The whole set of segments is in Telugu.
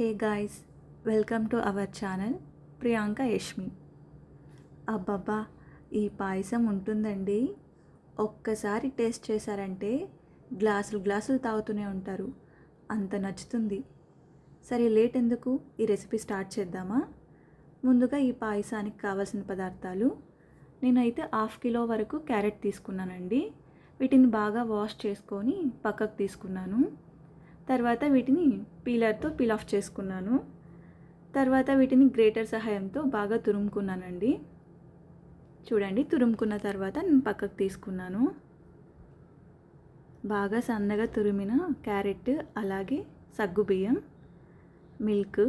Hey guys welcome to our channel Priyanka Yashmi. అబ్బబ్బా ఈ పాయసం ఉంటుందండి. ఒక్కసారి టేస్ట్ చేశారంటే గ్లాసులు గ్లాసులు తాగుతూనే ఉంటారు. అంత నచ్చుతుంది. సరే లేట్ ఎందుకు? ఈ రెసిపీ స్టార్ట్ చేద్దామా? ముందుగా ఈ పాయసానికి కావాల్సిన పదార్థాలు. నేనైతే హాఫ్ కిలో వరకు క్యారెట్ తీసుకున్నానండి. వీటిని బాగా వాష్ చేసుకొని పక్కకు తీసుకున్నాను. తర్వాత వీటిని పీలర్తో పీల్ ఆఫ్ చేసుకున్నాను. తర్వాత వీటిని గ్రేటర్ సహాయంతో బాగా తురుముకున్నానండి. చూడండి తురుముకున్న తర్వాత నేను పక్కకు తీసుకున్నాను. బాగా సన్నగా తురిమిన క్యారెట్ అలాగే సగ్గుబియ్యం మిల్క్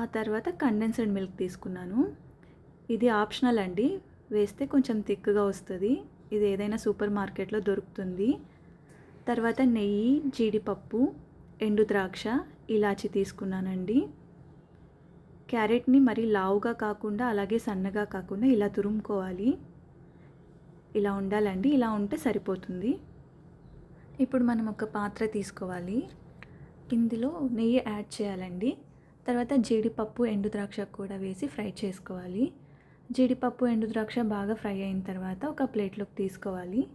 ఆ తర్వాత కండెన్స్డ్ మిల్క్ తీసుకున్నాను. ఇది ఆప్షనల్ అండి. వేస్తే కొంచెం థిక్గా వస్తుంది. ఇది ఏదైనా సూపర్ మార్కెట్లో దొరుకుతుంది. తర్వాత నెయ్యి జీడిపప్పు ఎండు ద్రాక్ష ఇలాచి తీసుకున్నానండి. క్యారెట్ని మరి లావుగా కాకుండా అలాగే సన్నగా కాకుండా ఇలా తురుముకోవాలి. ఇలా ఉండాలండి. ఇలా ఉంటే సరిపోతుంది. ఇప్పుడు మనం ఒక పాత్ర తీసుకోవాలి. ఇందులో నెయ్యి యాడ్ చేయాలండి. తర్వాత జీడిపప్పు ఎండు ద్రాక్ష కూడా వేసి ఫ్రై చేసుకోవాలి. జీడిపప్పు ఎండు ద్రాక్ష బాగా ఫ్రై అయిన తర్వాత ఒక ప్లేట్లోకి తీసుకోవాలి.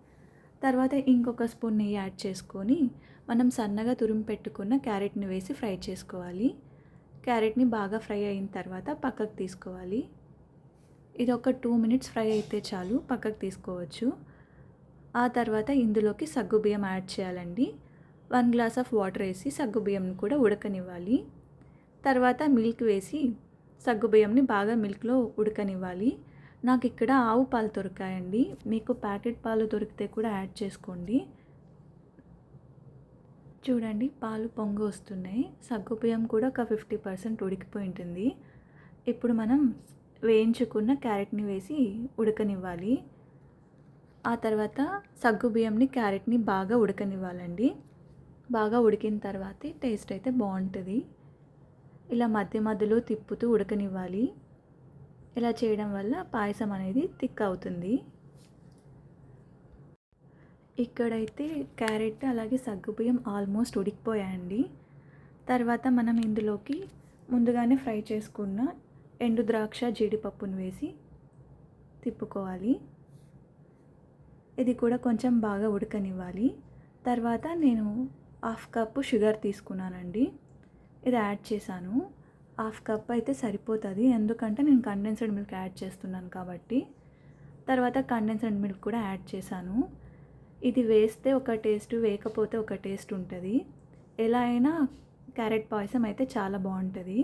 తర్వాత ఇంకొక స్పూన్ నెయ్యి యాడ్ చేసుకొని మనం సన్నగా తురిమి పెట్టుకున్న క్యారెట్ని వేసి ఫ్రై చేసుకోవాలి. క్యారెట్ని బాగా ఫ్రై అయిన తర్వాత పక్కకు తీసుకోవాలి. ఇది ఒక టూ మినిట్స్ ఫ్రై అయితే చాలు పక్కకు తీసుకోవచ్చు. ఆ తర్వాత ఇందులోకి సగ్గుబియ్యం యాడ్ చేయాలండి. వన్ గ్లాస్ ఆఫ్ వాటర్ వేసి సగ్గుబియ్యంని కూడా ఉడకనివ్వాలి. తర్వాత మిల్క్ వేసి సగ్గుబియ్యంని బాగా మిల్క్లో ఉడకనివ్వాలి. నాకు ఇక్కడ ఆవు పాలు దొరికాయండి. మీకు ప్యాకెట్ పాలు దొరికితే కూడా యాడ్ చేసుకోండి. చూడండి పాలు పొంగు వస్తున్నాయి. సగ్గుబియ్యం కూడా ఒక ఫిఫ్టీ పర్సెంట్ ఉడికిపోయి ఉంటుంది. ఇప్పుడు మనం వేయించుకున్న క్యారెట్ని వేసి ఉడకనివ్వాలి. ఆ తర్వాత సగ్గుబియ్యంని క్యారెట్ని బాగా ఉడకనివ్వాలండి. బాగా ఉడికిన తర్వాతే టేస్ట్ అయితే బాగుంటుంది. ఇలా మధ్య మధ్యలో తిప్పుతూ ఉడకనివ్వాలి. ఇలా చేయడం వల్ల పాయసం అనేది థిక్ అవుతుంది. ఇక్కడైతే క్యారెట్ అలాగే సగ్గుబియ్యం ఆల్మోస్ట్ ఉడికిపోయాయండి. తర్వాత మనం ఇందులోకి ముందుగానే ఫ్రై చేసుకున్న ఎండు ద్రాక్ష జీడిపప్పును వేసి తిప్పుకోవాలి. ఇది కూడా కొంచెం బాగా ఉడకనివ్వాలి. తర్వాత నేను హాఫ్ కప్పు షుగర్ తీసుకున్నానండి. ఇది యాడ్ చేశాను. హాఫ్ కప్ అయితే సరిపోతుంది. ఎందుకంటే నేను కండెన్స్డ్ మిల్క్ యాడ్ చేస్తున్నాను కాబట్టి. తర్వాత కండెన్స్డ్ మిల్క్ కూడా యాడ్ చేశాను. ఇది వేస్తే ఒక టేస్ట్ వేయకపోతే ఒక టేస్ట్ ఉంటుంది. ఎలా అయినా క్యారెట్ పాయసం అయితే చాలా బాగుంటుంది.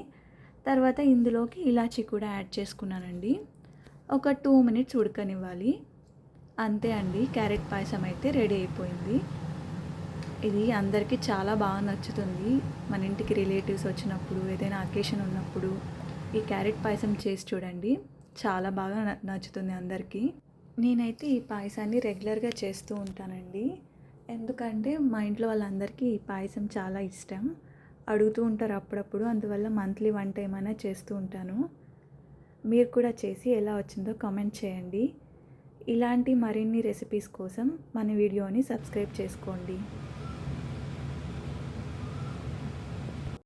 తర్వాత ఇందులోకి ఇలాచీ కూడా యాడ్ చేసుకున్నానండి. ఒక టూ మినిట్స్ ఉడకనివ్వాలి. అంతే అండి. క్యారెట్ పాయసం అయితే రెడీ అయిపోయింది. ఇది అందరికీ చాలా బాగా నచ్చుతుంది. మన ఇంటికి రిలేటివ్స్ వచ్చినప్పుడు ఏదైనా అకేషన్ ఉన్నప్పుడు ఈ క్యారెట్ పాయసం చేసి చూడండి. చాలా బాగా నచ్చుతుంది అందరికీ. నేనైతే ఈ పాయసాన్ని రెగ్యులర్గా చేస్తూ ఉంటానండి. ఎందుకంటే మా ఇంట్లో వాళ్ళందరికీ ఈ పాయసం చాలా ఇష్టం. అడుగుతూ ఉంటారు అప్పుడప్పుడు అందువల్ల మంత్లీ వన్ టైం అయినా చేస్తూ ఉంటాను. మీరు కూడా చేసి ఎలా వచ్చిందో కామెంట్ చేయండి. ఇలాంటి మరిన్ని రెసిపీస్ కోసం మన వీడియోని సబ్స్క్రైబ్ చేసుకోండి.